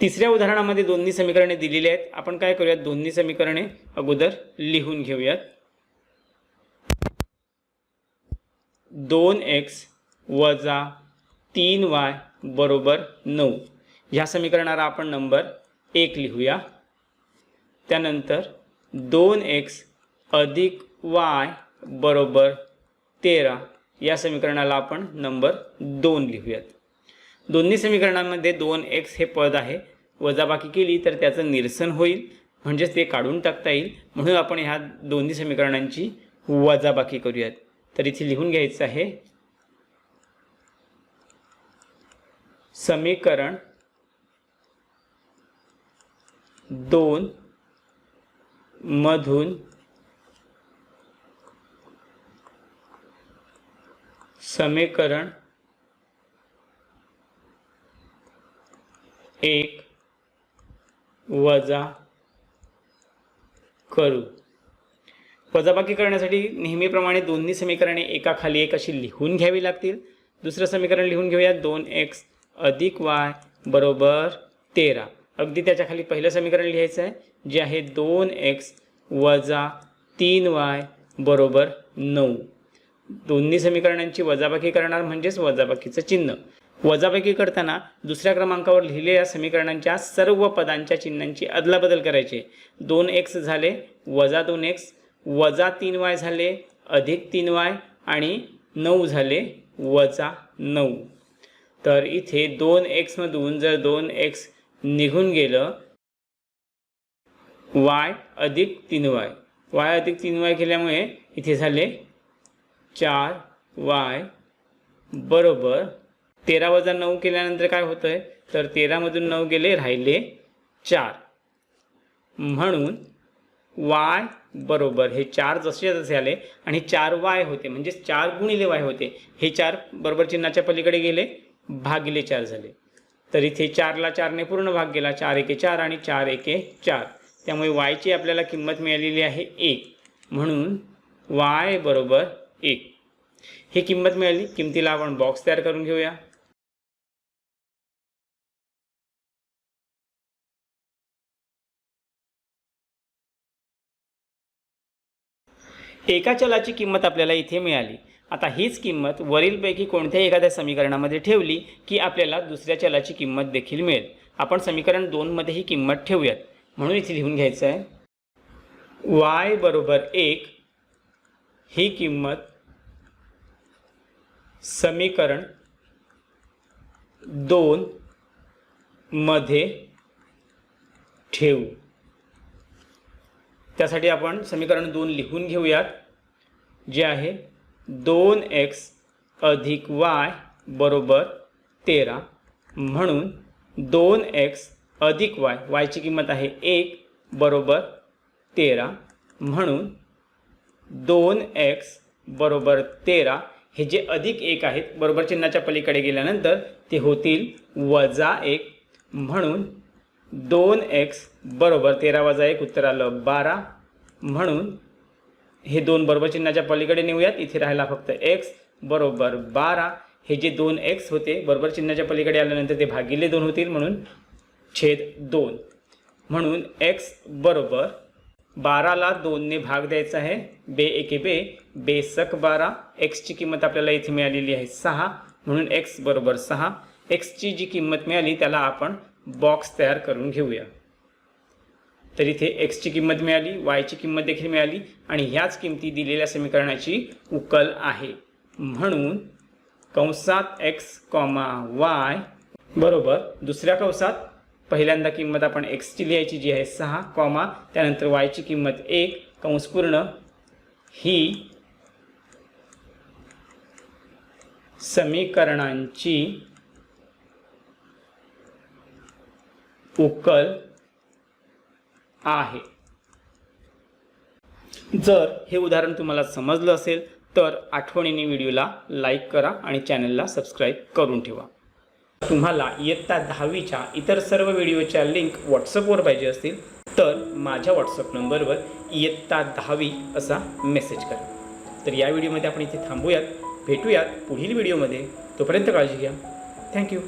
तिसऱ्या उदाहरणामध्ये दोन्ही समीकरणे दिलेली आहेत. आपण काय करूयात? दोन्ही समीकरणे अगोदर लिहून घेऊयात. दोन एक्स वजा तीन वाय बरोबर नऊ. ह्या समीकरणाला आपण नंबर एक लिहूया. त्यानंतर दोन एक्स अधिक वाय बरोबर तेरा. या समीकरणाला आपण नंबर दोन लिहूयात. दोन्ही समीकरणांमध्ये दोन एक्स हे पद आहे. वजाबाकी केली तर त्याचं निरसन होईल. म्हणजेच ते काढून टाकता येईल. म्हणून आपण ह्या दोन्ही समीकरणांची वजाबाकी करूयात. तर इथे लिहून घ्यायचं आहे. समीकरण दोन मधून समीकरण एक वजा करू. वजाबाकी करण्यासाठी नेहमीप्रमाणे दोन्ही समीकरणे एकाखाली एक अशी लिहून घ्यावी लागतील. दुसरं समीकरण लिहून घेऊया. दोन एक्स अधिक वाय बरोबर तेरा. अगदी त्याच्याखाली पहिलं समीकरण लिहायचं आहे जे आहे दोन एक्स वजा तीन वाय बरोबर नऊ. दोन्ही समीकरणांची वजाबाकी करणार म्हणजेच वजाबाकीचं चिन्ह. वजाबाकी करताना दुसऱ्या क्रमांकावर लिहिलेल्या समीकरणांच्या सर्व पदांच्या चिन्हांची अदलाबदल करायची. दोन एक्स झाले वजा दोन एक्स वजा तीन वाय झाले अधिक तीन वाय आणि नऊ झाले वजा नऊ. तर इथे दोन एक्समधून जर दोन एक्स निघून गेलं वाय अधिक तीन वाय. वाय अधिक तीन वाय केल्यामुळे इथे झाले चार वाय बरोबर तेरा वजा नऊ केल्यानंतर काय होतं आहे तर तेरामधून नऊ गेले राहिले चार. म्हणून वाय बरोबर हे चार जसे जसे आले आणि चार वाय होते म्हणजे चार गुणिले वाय होते. हे चार बरोबर चिन्हाच्या पलीकडे गेले भागिले चार झाले. तर इथे चारला चारने पूर्ण भाग गेला चार एके चार आणि चार एके चार. त्यामुळे वायची आपल्याला किंमत मिळालेली आहे एक. म्हणून वाय बरोबर एक. ही किंमत मिळाली किमतीला आपण बॉक्स तयार करून घेऊया. एका चलाची किंमत आपल्याला इथे मिळाली. आता हीच किंमत वरीलपैकी कोणत्याही एखाद्या समीकरणामध्ये ठेवली की आपल्याला दुसऱ्या चलाची किंमत देखील मिळेल. आपण समीकरण दोनमध्ये ही किंमत ठेवूयात. म्हणून इथे लिहून घ्यायचं आहे वाय बरोबर एक ही किंमत समीकरण दोन मध्ये ठेवू. त्यासाठी आपण समीकरण दोन लिहून घेऊयात जे आहे दोन एक्स अधिक वाय बरोबर तेरा म्हणून दोन एक्स अधिक वाय वायची किंमत आहे एक बरोबर तेरा म्हणून दोन एक्स बरोबर तेरा हे जे अधिक एक आहेत बरोबर चिन्हाच्या पलीकडे गेल्यानंतर ते होतील वजा एक म्हणून दोन एक्स बरोबर तेरा वजा एक उत्तर आलं बारा. म्हणून हे दोन बरोबर चिन्हाच्या पलीकडे नेऊयात. इथे राहिला फक्त एक्स बरोबर बारा. हे जे दोन एक्स होते बरोबर चिन्हाच्या पलीकडे आल्यानंतर ते भागिले दोन होतील म्हणून छेद दोन. म्हणून एक्स बरोबर बाराला दोनने भाग द्यायचा आहे. बे एके बे बेसक बारा. एक्सची किंमत आपल्याला इथे मिळालेली आहे सहा. म्हणून एक्स बरोबर सहा. एक्सची जी किंमत मिळाली त्याला आपण बॉक्स तयार करून घेऊया. तर इथे एक्सची किंमत मिळाली वायची किंमत देखील मिळाली आणि ह्याच किंमती दिलेल्या समीकरणाची उकल आहे. म्हणून कंसात एक्स कॉमा वाय बरोबर दुसऱ्या कंसात पहिल्यांदा किंमत आपण एक्सची लिहायची जी आहे सहा कॉमा त्यानंतर वायची किंमत एक कंसपूर्ण ही समीकरणांची उकल आहे. जर हे उदाहरण तुम्हाला समजलं असेल तर आठवणीने व्हिडिओला लाईक करा आणि चॅनलला सबस्क्राईब करून ठेवा. तुम्हाला इयत्ता दहावीच्या इतर सर्व व्हिडिओच्या लिंक व्हॉट्सअपवर पाहिजे असतील तर माझ्या व्हॉट्सअप नंबरवर इयत्ता दहावी असा मेसेज करा. तर या व्हिडिओमध्ये आपण इथे थांबूयात भेटूयात पुढील व्हिडिओमध्ये. तोपर्यंत काळजी घ्या. थँक्यू